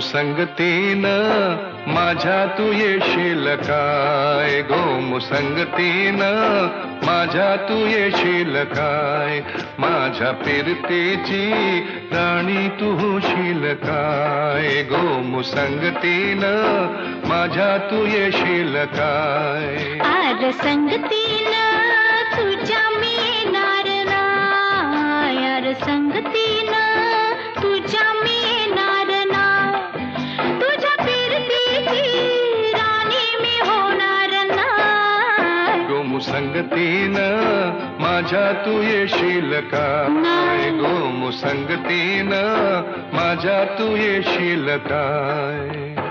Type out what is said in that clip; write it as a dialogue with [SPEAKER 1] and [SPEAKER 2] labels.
[SPEAKER 1] मुसंगतीन माझ्या तू येशील काय गो मुसंगतीन माझ्या तू येशील काय माझ्या फिरतेची राणी तू होशील काय गो मुसंगतीन माझ्या तू येशील काय
[SPEAKER 2] आर संगतीनं तुझ्या मी येणार ना यार संगतीनं
[SPEAKER 1] गो मुसंगतीन माझ्या तू येशील काय गो मुसंगतीन माझ्या तू येशील काय?